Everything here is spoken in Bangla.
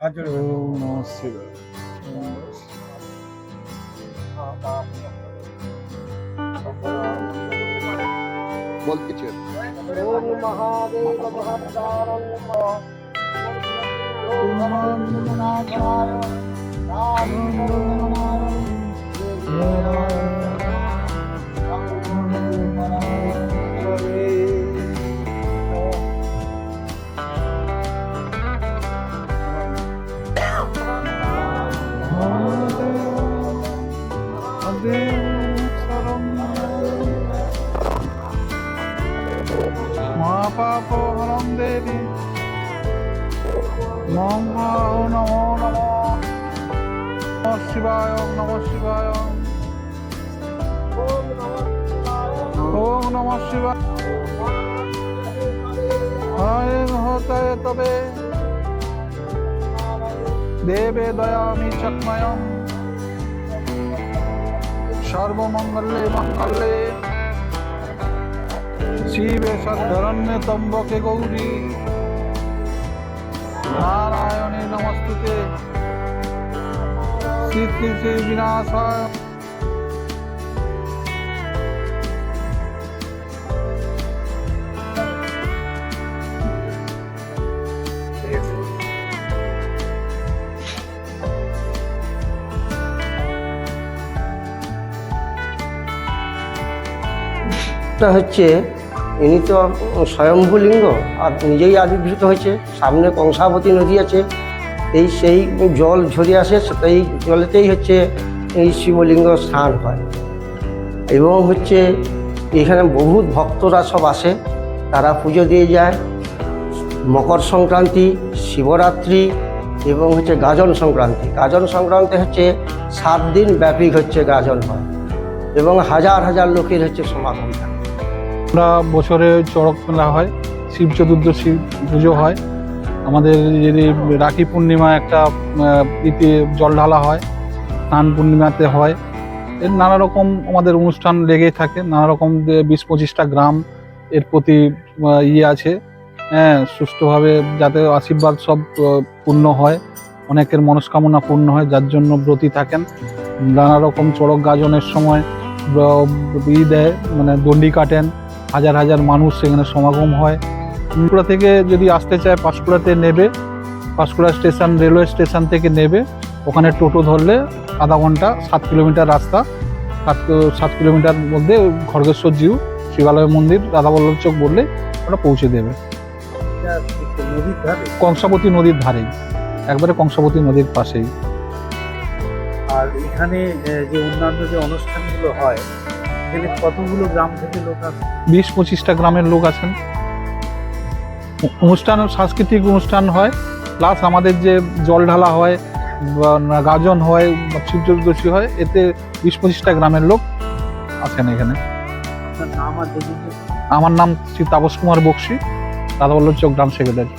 হাত জোড়ে বলো। ওম নমঃ শিবায় বলতেছে মহাপাপ হরম দেবী নমো নমো নমো শিবায় নমঃ শিবায় ওম নমঃ শিবায় হরে হতে তবে দেবে, দয়ামি চক্ময়ম। সর্বমঙ্গলে মঙ্গলে। শিবে সদ্ধরণ্য তম্বকে গৌরী। নারায়ণে নমস্তুতে। সিদ্ধি বিনাশায়। টা হচ্ছে, ইনি তো স্বয়ম্ভু লিঙ্গ আর নিজেই আবির্ভূত হয়েছে। সামনে কংসাবতী নদী আছে, এই সেই জল ঝরে আসে, সেই জলেতেই হচ্ছে এই শিবলিঙ্গ স্নান হয়। এবং হচ্ছে, এখানে বহুত ভক্তরা সব আসে, তারা পুজো দিয়ে যায়। মকর সংক্রান্তি, শিবরাত্রি এবং হচ্ছে গাজন সংক্রান্তি। গাজন সংক্রান্তি হচ্ছে সাত দিন ব্যাপী হচ্ছে গাজন হয় এবং হাজার হাজার লোকের হচ্ছে সমাগম থাকে আমরা বছরে চড়ক মেলা হয়, শিব চতুর্দশী পুজো হয়। আমাদের যদি রাখি পূর্ণিমা একটা ইতে জল ঢালা হয়, স্নান পূর্ণিমাতে হয়, এর নানা রকম আমাদের অনুষ্ঠান লেগেই থাকে, নানা রকম বিশ পঁচিশটা গ্রাম এর প্রতি ইয়ে আছে। হ্যাঁ সুষ্ঠুভাবে যাতে আশীর্বাদ সব পূর্ণ হয়, অনেকের মনস্কামনা পূর্ণ হয়, যার জন্য ব্রতী থাকেন। নানা রকম চড়ক গাজনের সময় ই দেয় মানে দণ্ডি কাটেন হাজার হাজার মানুষ সেখানে সমাগম হয়। পাঁশকুড়া থেকে যদি আসতে চায়, পাঁশকুড়াতে নেবে। পাঁশকুড়া স্টেশন, রেলওয়ে স্টেশন থেকে নেবে। ওখানে টোটো ধরলে আধা ঘণ্টা, সাত কিলোমিটার রাস্তা। সাত সাত কিলোমিটার মধ্যে খড়গেশ্বর জিউ, শিবালয় মন্দির রাধাবল্লভ চোখ বললে ওটা পৌঁছে দেবে। কংসাবতী নদীর ধারেই, একবারে কংসাবতী নদীর পাশেই। আর এখানে যে অন্যান্য যে অনুষ্ঠানগুলো হয় এখানে কতগুলো গ্রাম থেকে লোক বিশ পঁচিশটা গ্রামের লোক আছেন। অনুষ্ঠান সাংস্কৃতিক অনুষ্ঠান হয় প্লাস আমাদের যে জল ঢালা হয় বা গাজন হয় বা শিব চতুর্দশী হয় এতে বিশ পঁচিশটা গ্রামের লোক আছেন এখানে। আমার নাম শ্রী তাপস কুমার বক্সি দাদাবল্লভ চক গ্রাম সেক্রেটারি।